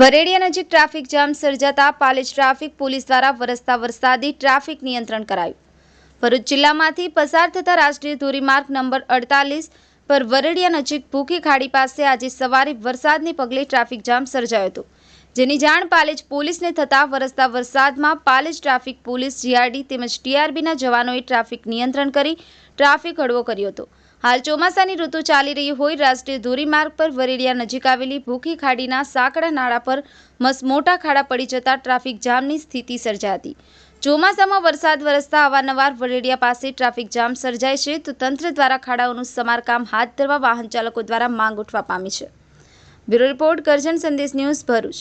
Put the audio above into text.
વરેડિયા નજીક traffic jam સર્જાતા Palej traffic police દ્વારા વરસતા વરસાદી ટ્રાફિક નિયંત્રણ કરાયું. ભરૂચ જિલ્લામાંથી પસાર થતા રાષ્ટ્રીય ધોરીમાર્ગ નંબર અડતાલીસ પર વરેડિયા નજીક ભૂખી ખાડી પાસે આજે સવારે વરસાદને પગલે ટ્રાફિક જામ સર્જાયો હતો. જેની જાણ પાલેજ પોલીસને થતાં વરસતા વરસાદમાં પાલેજ ટ્રાફિક પોલીસ જીઆરડી તેમજ ટીઆરબીના જવાનોએ ટ્રાફિક નિયંત્રણ કરી ટ્રાફિક હળવો કર્યો હતો. હાલ ચોમાસાની ઋતુ ચાલી રહી હોય રાષ્ટ્રીય ધોરીમાર્ગ પર વરેડિયા નજીક આવેલી ભૂખી ખાડીના સાંકડા નાળા પર મસ મોટા ખાડા પડી જતા ટ્રાફિક જામની સ્થિતિ સર્જાઈ હતી ચોમાસામાં વરસાદ વરસતા અવારનવાર વરેડિયા પાસે ટ્રાફિક જામ સર્જાય છે તો તંત્ર દ્વારા ખાડાઓનું સમારકામ હાથ ધરવા વાહન ચાલકો દ્વારા માંગ ઉઠવા પામી છે. બ્યુરો રિપોર્ટ કરજણ સંદેશ ન્યૂઝ ભરૂચ.